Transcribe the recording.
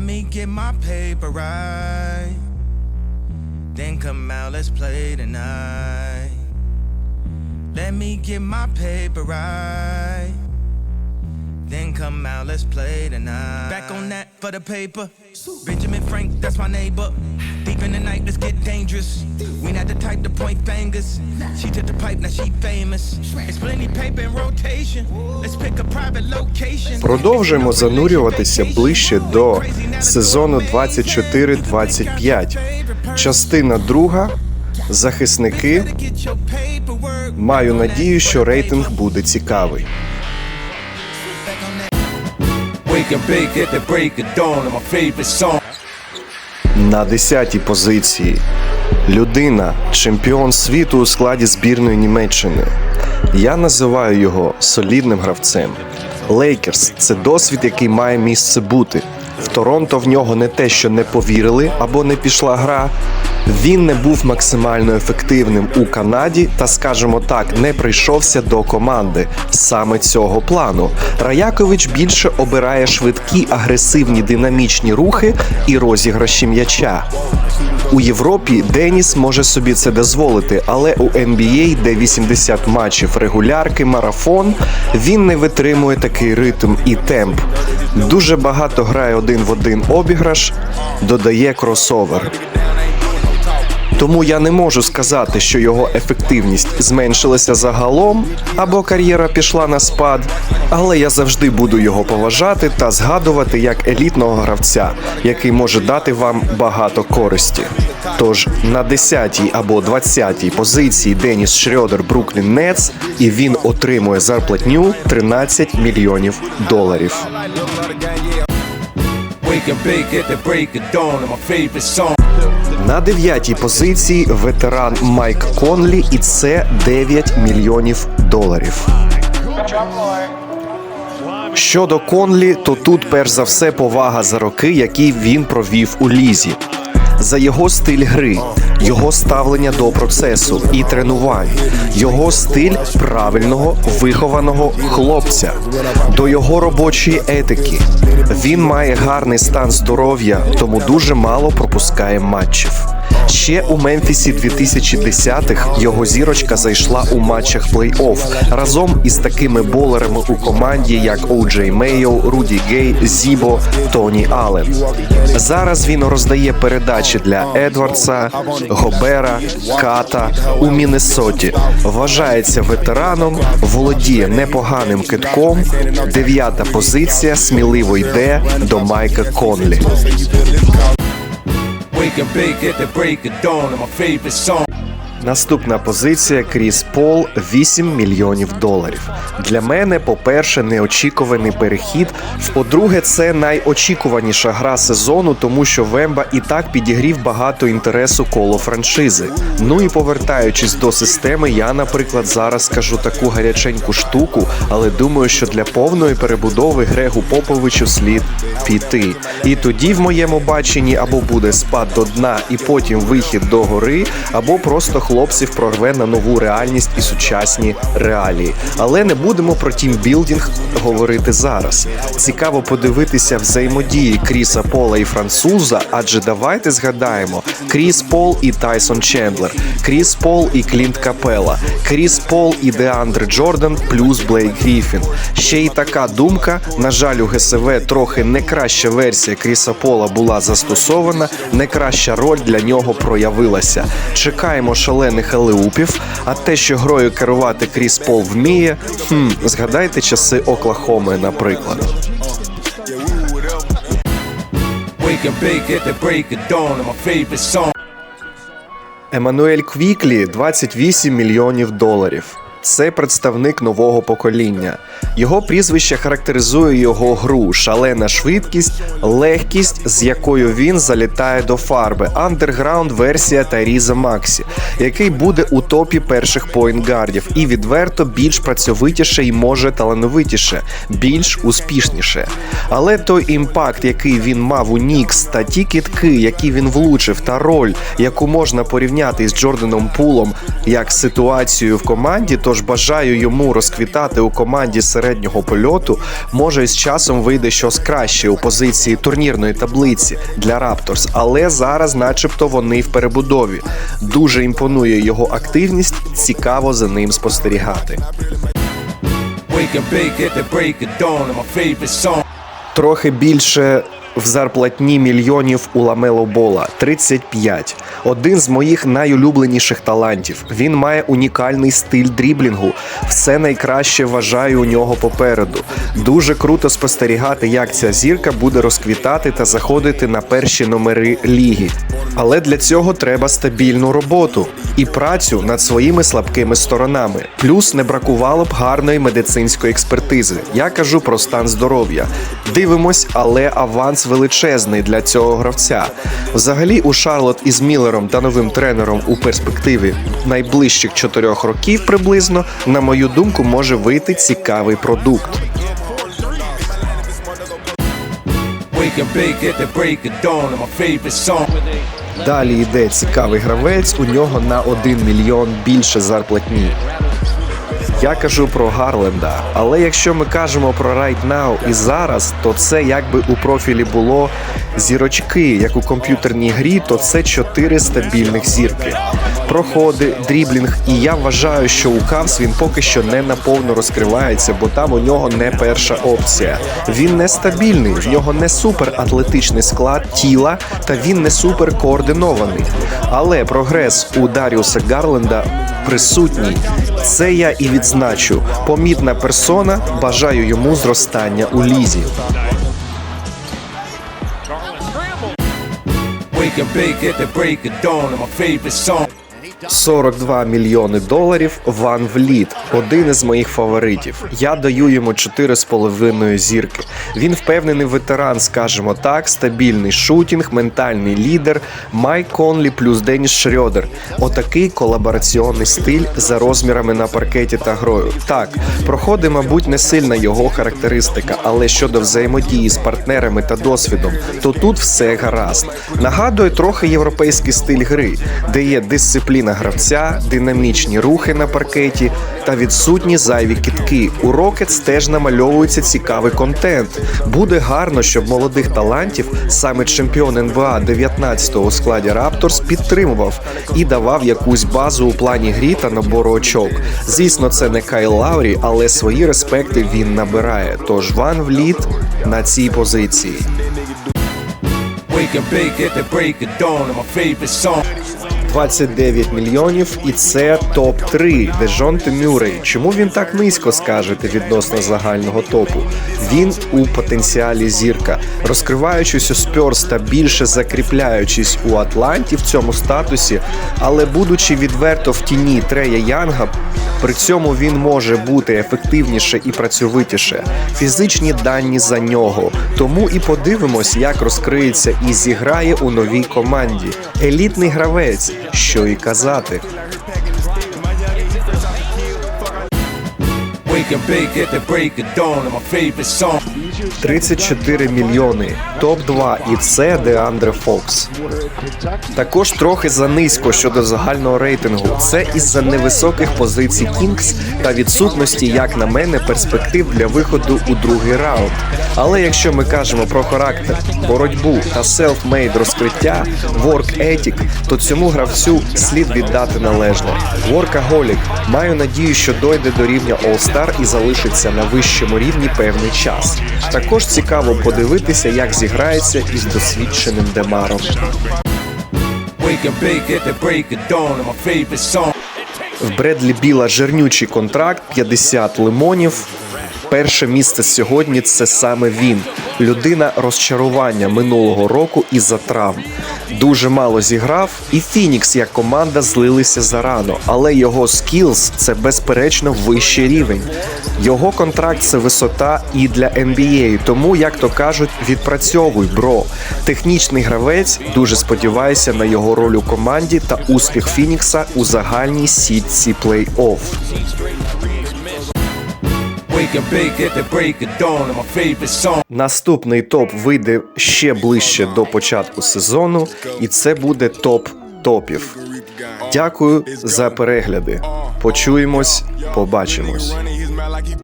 Let me get my paper right. Then come out, let's play tonight. Let me get my paper right. Then come out, let's play tonight. Back on that for the paper. Benjamin Frank, that's my neighbor. Deep in the night, let's dangerous. We not the type to point fingers. She took the pipe, now she famous. It's plenty paper in rotation. Let's pick a private location. Продовжуємо занурюватися ближче до сезону 24-25. Частина друга. Захисники. Маю надію, що рейтинг буде цікавий. На 10-й позиції людина, чемпіон світу у складі збірної Німеччини. Я називаю його солідним гравцем. Лейкерс це досвід, який має місце бути. В Торонто в нього не те, що не повірили або не пішла гра. Він не був максимально ефективним у Канаді та, скажімо так, не прийшовся до команди саме цього плану. Раякович більше обирає швидкі, агресивні динамічні рухи і розіграші м'яча. У Європі Деніс може собі це дозволити, але у NBA, де 80 матчів регулярки, марафон, він не витримує такий ритм і темп. Дуже багато грає один в один обіграш, додає кросовер. Тому я не можу сказати, що його ефективність зменшилася загалом або кар'єра пішла на спад, але я завжди буду його поважати та згадувати як елітного гравця, який може дати вам багато користі. Тож на 10-й або 20-й позиції Деніс Шрёдер Бруклін Нетс, і він отримує зарплатню 13 мільйонів доларів. На дев'ятій позиції ветеран Майк Конлі, і це 9 мільйонів доларів. Щодо Конлі, то тут перш за все повага за роки, які він провів у лізі. За його стиль гри, його ставлення до процесу і тренувань, його стиль правильного вихованого хлопця, до його робочої етики. Він має гарний стан здоров'я, тому дуже мало пропускає матчів. Ще у Мемфісі 2010-х його зірочка зайшла у матчах плей-офф разом із такими болерами у команді, як О'Джей Мейо, Руді Гей, Зібо, Тоні Аллен. Зараз він роздає передачі для Едвардса, Гобера, Ката у Міннесоті. Вважається ветераном, володіє непоганим китком. Дев'ята позиція сміливо йде до Майка Конлі. Wake and bake at the break of dawn my favorite song. Наступна позиція Кріс Пол 8 мільйонів доларів. Для мене, по-перше, неочікуваний перехід. По-друге, це найочікуваніша гра сезону, тому що Вемба і так підігрів багато інтересу коло франшизи. Ну і повертаючись до системи, я, наприклад, зараз скажу таку гаряченьку штуку, але думаю, що для повної перебудови Грегу Поповичу слід піти. І тоді, в моєму баченні, або буде спад до дна і потім вихід до гори, або просто хлопців прорве на нову реальність і сучасні реалії. Але не будемо про тімбілдинг говорити зараз. Цікаво подивитися взаємодії Кріса Пола і француза, адже давайте згадаємо Кріс Пол і Тайсон Чендлер, Кріс Пол і Клінт Капела, Кріс Пол і Деандре Джордан плюс Блейк Гріфін. Ще й така думка. На жаль, у ГСВ трохи не краща версія Кріса Пола була застосована, не краща роль для нього проявилася. Чекаємо шалених алеупів, а те, що грою керувати Кріс Пол вміє, хм, згадайте часи Оклахоми, наприклад. Еммануель Квіклі 28 мільйонів доларів. Це представник нового покоління. Його прізвище характеризує його гру, шалена швидкість, легкість, з якою він залітає до фарби. Андерграунд версія Тайріза Максі, який буде у топі перших поінтгардів і відверто більш працьовитіше і може талановитіше, більш успішніше. Але той імпакт, який він мав у Нікс, та ті китки, які він влучив, та роль, яку можна порівняти із Джорданом Пулом як ситуацією в команді, то тож бажаю йому розквітати у команді середнього польоту. Може, із часом вийде щось краще у позиції турнірної таблиці для Raptors, але зараз, начебто, вони в перебудові. Дуже імпонує його активність. Цікаво за ним спостерігати. Трохи більше в зарплатні мільйонів у Ламело Бола 35. Один з моїх найулюбленіших талантів. Він має унікальний стиль дріблінгу. Все найкраще вважаю у нього попереду. Дуже круто спостерігати, як ця зірка буде розквітати та заходити на перші номери ліги. Але для цього треба стабільну роботу і працю над своїми слабкими сторонами. Плюс не бракувало б гарної медицинської експертизи. Я кажу про стан здоров'я. Дивимось, але аванс величезний для цього гравця. Взагалі, у Шарлот із Міллером та новим тренером у перспективі найближчих чотирьох років приблизно, на мою думку, може вийти цікавий продукт. Далі йде цікавий гравець, у нього на 1 мільйон більше зарплатні. Я кажу про Гарленда, але якщо ми кажемо про Right Now і зараз, то це якби у профілі було зірочки, як у комп'ютерній грі, то це 4 стабільних зірки. Проходи, дріблінг, і я вважаю, що у Кавс він поки що не наповно розкривається, бо там у нього не перша опція. Він не стабільний, в нього не супер атлетичний склад тіла, та він не супер координований. Але прогрес у Даріуса Гарленда присутній. Це я і відзначу. Помітна персона. Бажаю йому зростання у лізі. Waking bake at the break of dawn, my favorite song. 42 мільйони доларів Ван Вліт, один із моїх фаворитів. Я даю йому 4,5 зірки. Він впевнений ветеран, скажімо так, стабільний шутінг, ментальний лідер, Майк Конлі плюс Деніс Шрьодер. Отакий колабораційний стиль за розмірами на паркеті та грою. Так, проходи, мабуть, не сильна його характеристика, але щодо взаємодії з партнерами та досвідом, то тут все гаразд. Нагадує трохи європейський стиль гри, де є дисципліна гравця, динамічні рухи на паркеті та відсутні зайві кітки. У Rockets теж намальовується цікавий контент. Буде гарно, щоб молодих талантів саме чемпіон НБА 19-го у складі Raptors підтримував і давав якусь базу у плані грі та набору очок. Звісно, це не Кайл Лаурі, але свої респекти він набирає. Тож Ван Вліт на цій позиції. Waking big at the break of dawn, and my favorite song. 29 мільйонів, і це топ 3 Дежонте Мюррей. Чому він так низько скажете відносно загального топу? Він у потенціалі зірка, розкриваючись у Спьорс та більше закріпляючись у Атланті в цьому статусі, але будучи відверто в тіні Трея Янга, при цьому він може бути ефективніше і працьовитіше. Фізичні дані за нього. Тому і подивимось, як розкриється і зіграє у новій команді. Елітний гравець, що і казати. Waking big at the break of dawn, and my favorite song. 34 мільйони. Топ 2 і це Деандре Фокс. Також трохи занизько щодо загального рейтингу. Це із-за невисоких позицій Кінгс та відсутності, як на мене, перспектив для виходу у другий раунд. Але якщо ми кажемо про характер, боротьбу та self-made розкриття, work ethic, то цьому гравцю слід віддати належне. Workaholic. Маю надію, що дойде до рівня All-Star і залишиться на вищому рівні певний час. Також цікаво подивитися, як зіграється із досвідченим Демаром. В Бредлі Біла жирнючий контракт, 50 лимонів. Перше місце сьогодні це саме він. Людина розчарування минулого року із-за травм. Дуже мало зіграв, і Фінікс як команда злилися зарано, але його скілз це безперечно вищий рівень. Його контракт це висота і для NBA, тому, як то кажуть, відпрацьовуй, бро. Технічний гравець, дуже сподіваюся на його роль у команді та успіх Фінікса у загальній сітці плей-офф. Наступний топ вийде ще ближче до початку сезону, і це буде топ топів. Дякую за перегляди. Почуємось, побачимось.